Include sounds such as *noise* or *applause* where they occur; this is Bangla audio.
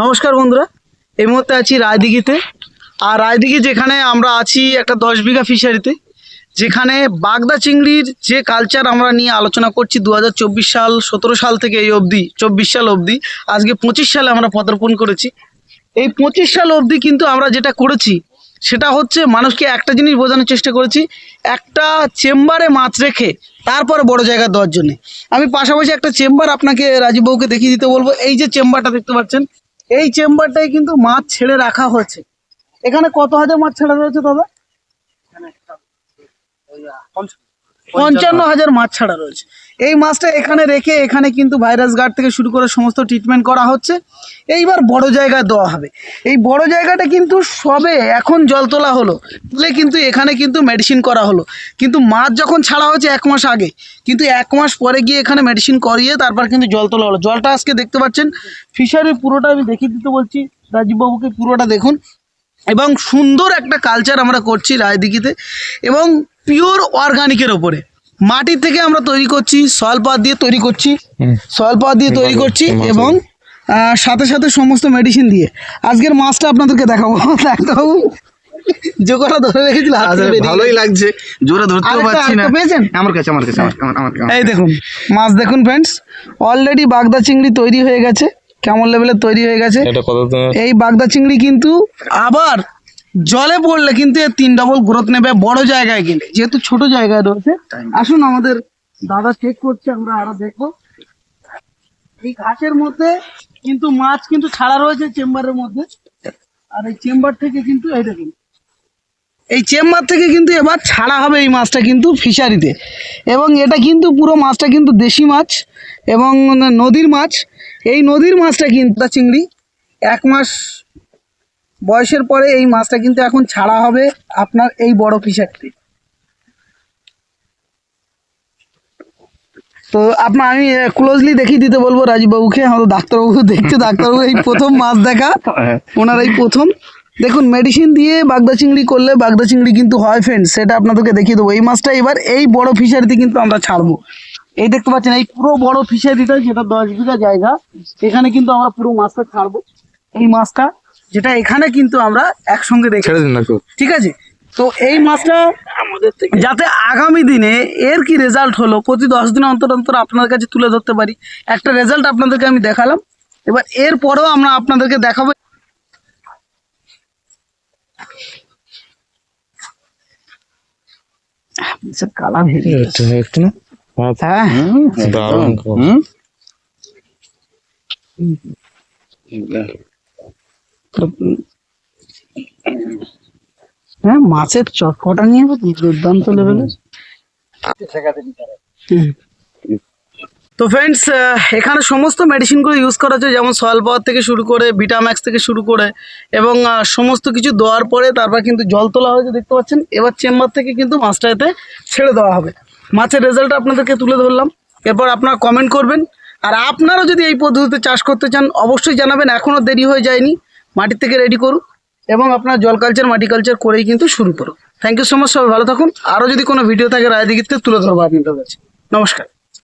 নমস্কার বন্ধুরা, এই মুহূর্তে আছি রায়দিঘিতে। আর রায়দিঘি যেখানে আমরা আছি একটা দশ বিঘা ফিশারিতে যেখানে বাগদা চিংড়ির যে কালচার আমরা নিয়ে আলোচনা করছি দু হাজার চব্বিশ সাল, সতেরো সাল থেকে এই অবধি, চব্বিশ সাল অবধি, আজকে পঁচিশ সালে আমরা পদার্পণ করেছি। এই পঁচিশ সাল অবধি কিন্তু আমরা যেটা করেছি, সেটা হচ্ছে মানুষকে একটা জিনিস বোঝানোর চেষ্টা করেছি, একটা চেম্বারে মাছ রেখে তারপরে বড় জায়গা দেওয়ার জন্য। আমি পাশাপাশি একটা চেম্বার আপনাকে রাজীববাবুকে দেখিয়ে দিতে বলব, এই যে চেম্বারটা দেখতে পাচ্ছেন এই চেম্বারটাই কিন্তু মাছ ছেড়ে রাখা হয়েছে। এখানে কত হাজার মাছ ছাড়া রয়েছে দাদা পঞ্চান্ন। হাজার মাছ ছাড়া রয়েছে। এই মাছটা এখানে রেখে এখানে কিন্তু ভাইরাস গার্ড থেকে শুরু করে সমস্ত ট্রিটমেন্ট করা হচ্ছে। এইবার বড় জায়গায় দেওয়া হবে। এই বড় জায়গাটা কিন্তু সবে এখন জল তোলা হলো। তুলে কিন্তু এখানে কিন্তু মেডিসিন করা হলো। কিন্তু মাছ যখন ছাড়া হয়েছে এক মাস আগে, কিন্তু এক মাস পরে গিয়ে এখানে মেডিসিন করিয়ে তারপর কিন্তু জল তোলা হলো। জলটা আজকে দেখতে পাচ্ছেন ফিশারি পুরোটা আমি দেখিয়ে দিতে বলছি। রাজীববাবুকে পুরোটা দেখুন। এবং সুন্দর একটা কালচার আমরা করছি রায়দিঘিতে। এবং পিওর অর্গানিকের ওপরে। মাটি থেকে আমরা তৈরি করছি সয়েল পাওয়ার দিয়ে তৈরি করছি সয়েল পাওয়ার দিয়ে তৈরি করছি এবং সাথে সাথে সমস্ত মেডিসিন দিয়ে। আজকের মাছটা আপনাদেরকে দেখাবো। *laughs* দেখাবো। জোকরা ধরে রেখেছিল আচ্ছা, ভালোই লাগছে। জোরে ধরতেও পারছি না। পেয়েছেন? আমার কাছে আমার। এই দেখুন মাছ দেখুন ফ্রেন্ডস অলরেডি বাগদা চিংড়ি তৈরি হয়ে গেছে। কেমন লেভেলের তৈরি হয়ে গেছে। এটা কত দিনের? এই বাগদা চিংড়ি কিন্তু আবার জলে পড়লে কিন্তু এর তিন ডবল গ্রোথ নেবে বড় জায়গায় গেলে। যেহেতু ছোট জায়গায় রয়েছে আসুন আমাদের দাদা চেক করছে আমরা আরও দেখব। এই ঘাসের মধ্যে কিন্তু মাছ কিন্তু ছাড়া রয়েছে চেম্বারের মধ্যে। আর এই চেম্বার থেকে কিন্তু এই দেখুন এই চেম্বার থেকে কিন্তু এবার ছাড়া হবে এই মাছটা কিন্তু ফিশারিতে এবং এটা কিন্তু পুরো মাছটা কিন্তু দেশি মাছ এবং নদীর মাছ। এই নদীর মাছটা কিন্তু চিংড়ি এক মাস বয়সের পরে এই মাছটা কিন্তু এখন ছাড়া হবে আপনার এই বড় ফিশারিতে তো আপনার আমি ক্লোজলি দেখিয়ে দিতে বলব রাজীববাবুকে আমাদের ডাক্তারবাবু দেখছে ডাক্তারবাবু এই প্রথম মাছ দেখা? ওনার এই প্রথম। দেখুন মেডিসিন দিয়ে বাগদা চিংড়ি করলে বাগদা চিংড়ি কিন্তু হয় ফ্রেন্ড সেটা আপনাদেরকে দেখিয়ে দেবো। এই মাছটা এবার এই বড় ফিশারিতে কিন্তু আমরা ছাড়বো। এই দেখতে পাচ্ছেন, এই পুরো বড় ফিশারিটা যেটা দশ বিঘা জায়গা, এখানে কিন্তু আমরা পুরো মাছটা ছাড়বো। এই মাছটা যেটা এখানে কিন্তু আমরা একসঙ্গে দেখে ছেড়ে দিন না ঠিক আছে? তো এই মাছটা যাতে আগামী দিনে এর কি রেজাল্ট হলো প্রতি দশ দিন অন্তর অন্তর আপনার কাছে তুলে ধরতে পারি। একটা রেজাল্ট আপনাদেরকে আমি দেখালাম। এবার এর পরেও আমরা আপনাদেরকে দেখাবো। কালার একটু একটু না। হ্যাঁ। দারুণ। হ্যাঁ মাছের চটকটা নিয়ে দুর্দান্ত লেভেলের। তো ফ্রেন্ডস এখানে সমস্ত মেডিসিনগুলো ইউজ করা হচ্ছে, যেমন সয়েল পাওয়ার থেকে শুরু করে ভিটাম্যাক্স থেকে শুরু করে, এবং সমস্ত কিছু দেওয়ার পরে তারপর কিন্তু জল তোলা হয়েছে, দেখতে পাচ্ছেন? এবার চেম্বার থেকে কিন্তু মাছটা এতে ছেড়ে দেওয়া হবে। মাছের রেজাল্ট আপনাদেরকে তুলে ধরলাম। এরপর আপনারা কমেন্ট করবেন। আর আপনারাও যদি এই পদ্ধতিতে চাষ করতে চান, অবশ্যই জানাবেন। এখনও দেরি হয়ে যায়নি। মাটির থেকে রেডি করুন এবং আপনার জল কালচার মাটি কালচার করেই কিন্তু শুরু করুন থ্যাংক ইউ সো মাচ সবাই ভালো থাকুন। আরও যদি কোনো ভিডিও থাকে রায় দিকে তুলে ধরবো আপনাদের কাছে। নমস্কার।